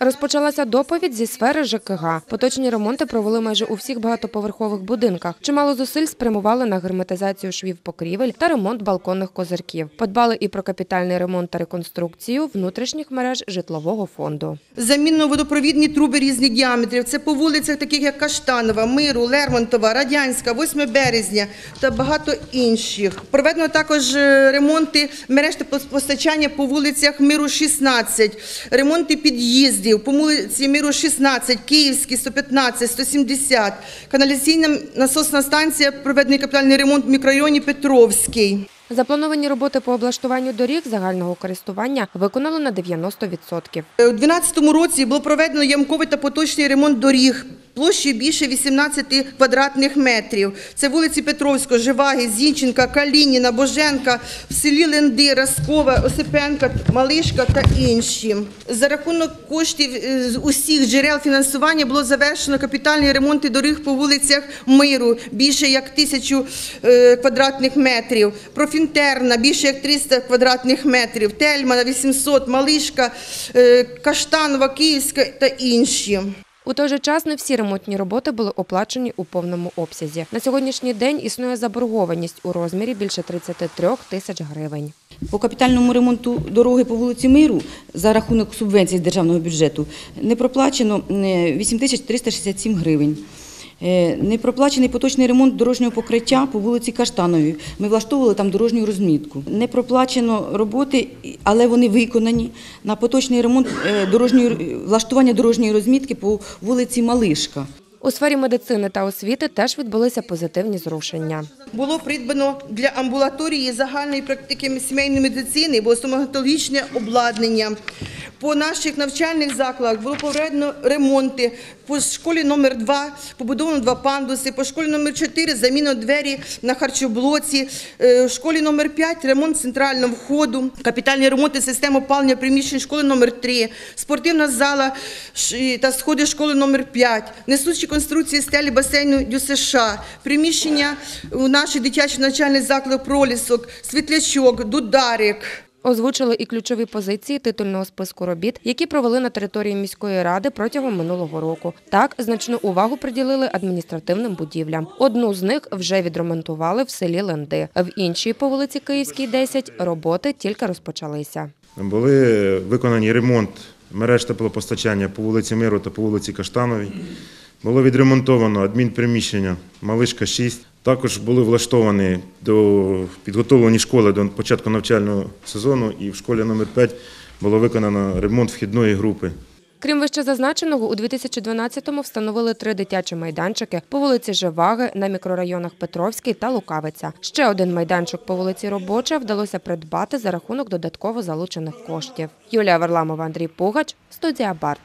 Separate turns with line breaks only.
Розпочалася доповідь зі сфери ЖКГ. Поточні ремонти провели майже у всіх багатоповерхових будинках. Чимало зусиль спрямували на герметизацію швів покрівель та ремонт балконних козирків. Подбали і про капітальний ремонт та реконструкцію внутрішніх мереж житлового фонду.
Замінно водопровідні труби різних діаметрів. Це по вулицях, таких як Каштанова, Миру, Лермонтова, Радянська, 8 березня та багато інших. Проведено також е, ремонти мереж та постачання по вулицях Миру 16, ремонти під'їздів по вулиці Міру 16, Київський, 115, 170, каналізаційна насосна станція, проведений капітальний ремонт в мікрорайоні Петровський.
Заплановані роботи по облаштуванню доріг загального користування виконали на 90%.
У 2012 році було проведено ямковий та поточний ремонт доріг площею більше 18 квадратних метрів. Це вулиці Петровського, Живаги, Зінченка, Калініна, Боженка, в селі Ленди, Раскова, Осипенка, Малишка та інші. За рахунок коштів е, з усіх джерел фінансування було завершено капітальні ремонти доріг по вулицях Миру більше як тисячу е, квадратних метрів. Профінтерна більше як 300 квадратних метрів. Тельмана 800, Малишка, е, Каштанова, Київська та інші.
У той же час не всі ремонтні роботи були оплачені у повному обсязі. На сьогоднішній день існує заборгованість у розмірі більше 33 тисяч гривень.
По капітальному ремонту дороги по вулиці Миру за рахунок субвенцій з державного бюджету не проплачено е, 8 тисяч 367 гривень. Е, Не проплачений поточний ремонт дорожнього покриття по вулиці Каштанові. Ми влаштовували там дорожню розмітку. Не проплачено роботи, але вони виконані на поточний ремонт е, дорожньої влаштування дорожньої розмітки по вулиці Малишка.
У сфері медицини та освіти теж відбулися позитивні зрушення.
Було придбано для амбулаторії загальної практики сімейної медицини, було стоматологічне обладнання. По наших навчальних закладах було проведено ремонти. По школі номер 2 побудовано два пандуси, по школі номер 4 замінено двері на харчоблоці, Е, в школі номер 5 ремонт центрального входу, капітальні ремонти системи опалення приміщень школи номер 3 спортивна зала та сходи школи номер 5 несучі конструкції стелі басейну ДЮСШ, приміщення у наших дитячих навчальних закладах пролісок, світлячок, дударик.
Озвучили і ключові позиції титульного списку робіт, які провели на території міської ради протягом минулого року. Так, значну увагу приділили адміністративним будівлям. Одну з них вже відремонтували в селі Ленди. В іншій по вулиці Київській, 10, роботи тільки розпочалися.
Були виконані ремонт мереж теплопостачання по вулиці Миру та по вулиці Каштановій. Було відремонтовано адмінприміщення Малишка 6. Також були влаштовані до підготовлені школи до початку навчального сезону, і в школі номер 5 було виконано ремонт вхідної групи.
Крім вище зазначеного, у 2012-му встановили три дитячі майданчики по вулиці Живаги на мікрорайонах Петровський та Лукавиця. Ще один майданчик по вулиці Робоча вдалося придбати за рахунок додатково залучених коштів. Юлія Варламова, Андрій Пугач, студія Барт.